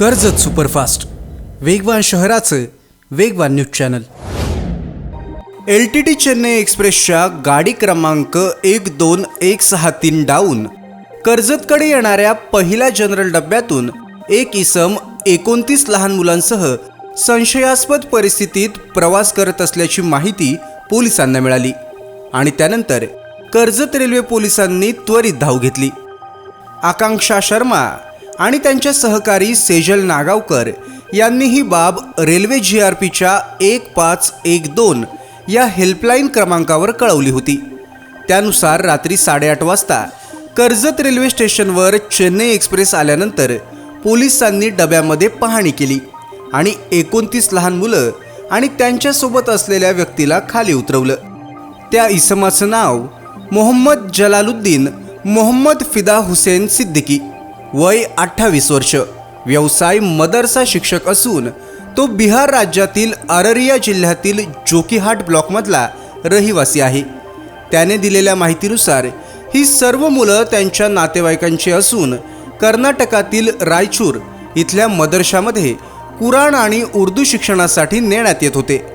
Karjat superfast. वेगवान शहराचं वेगवान news channel. L T T Chennai एक्सप्रेसच्या गाडी क्रमांक एक दोन एक सहा तीन डाऊन. कर्जतकडे येणाऱ्या पहिल्या जनरल डब्यातून एक इसम एकोणतीस लहान मुलांसह संशयास्पद परिस्थितीत प्रवास करत असल्याची माहिती पोलिसांना मिळाली आणि त्यानंतर कर्जत रेल्वे पोलिसांनी त्वरित धाव घेतली. आकांक्षा शर्मा आणि त्यांच्या सहकारी सेजल नागावकर यांनी ही बाब रेल्वे जी आर पीच्या एक पाच एक दोन या हेल्पलाईन क्रमांकावर कळवली होती. त्यानुसार रात्री साडेआठ वाजता कर्जत रेल्वे स्टेशनवर चेन्नई एक्सप्रेस आल्यानंतर पोलिसांनी डब्यामध्ये पाहणी केली आणि एकोणतीस लहान मुलं आणि त्यांच्यासोबत असलेल्या व्यक्तीला खाली उतरवलं. त्या इसमाचं नाव मोहम्मद जलालुद्दीन मोहम्मद फिदा हुसेन सिद्दीकी. वय अठ्ठावीस वर्ष. व्यवसाय मदरसा शिक्षक असून तो बिहार राज्यातील अररिया जिल्ह्यातील जोकीहाट ब्लॉकमधला रहिवासी आहे. त्याने दिलेल्या माहितीनुसार ही सर्व मुलं त्यांच्या नातेवाईकांची असून कर्नाटकातील रायचूर इथल्या मदरशामध्ये कुराण आणि उर्दू शिक्षणासाठी नेण्यात येत होते.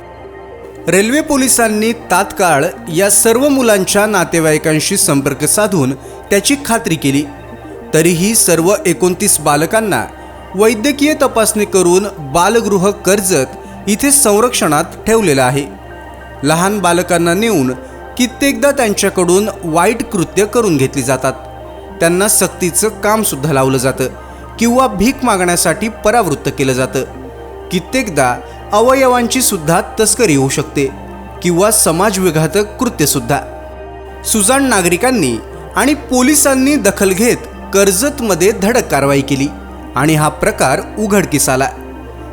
रेल्वे पोलिसांनी तात्काळ या सर्व मुलांच्या नातेवाईकांशी संपर्क साधून त्याची खात्री केली. तरीही सर्व एकोणतीस बालकांना वैद्यकीय तपासणी करून बालगृह कर्जत इथे संरक्षणात ठेवलेलं आहे. लहान बालकांना नेऊन कित्येकदा त्यांच्याकडून वाईट कृत्य करून घेतली जातात. त्यांना सक्तीचं कामसुद्धा लावलं जातं किंवा भीक मागण्यासाठी परावृत्त केलं जातं. कित्येकदा अवयवांची सुद्धा तस्करी होऊ शकते किंवा समाजविघातक कृत्यसुद्धा सुजाण नागरिकांनी आणि पोलिसांनी दखल घेत कर्जतमध्ये धडक कारवाई केली आणि हा प्रकार उघडकीस आला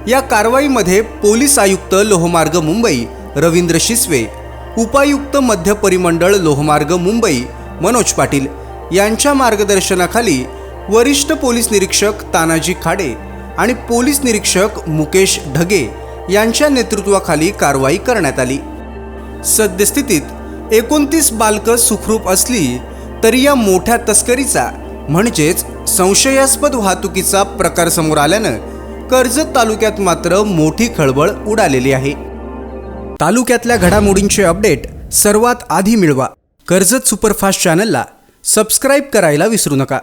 या कारवाईमध्ये पोलीस आयुक्त लोहमार्ग मुंबई रवींद्र शिसवे उपायुक्त मध्य परिमंडळ लोहमार्ग मुंबई मनोज पाटील यांच्या मार्गदर्शनाखाली वरिष्ठ पोलीस निरीक्षक तानाजी खाडे आणि पोलीस निरीक्षक मुकेश ढगे यांच्या नेतृत्वाखाली कारवाई करण्यात आली. सद्यस्थितीत एकोणतीस बालकं सुखरूप असली तरी या मोठ्या तस्करीचा म्हणजेच संशयास्पद वाहतुकीचा प्रकार समोर आल्यानं कर्जत तालुक्यात मात्र मोठी खळबळ उडालेली आहे. तालुक्यातल्या घडामोडींचे अपडेट सर्वात आधी मिळवा. कर्जत सुपरफास्ट चॅनलला सबस्क्राईब करायला विसरू नका.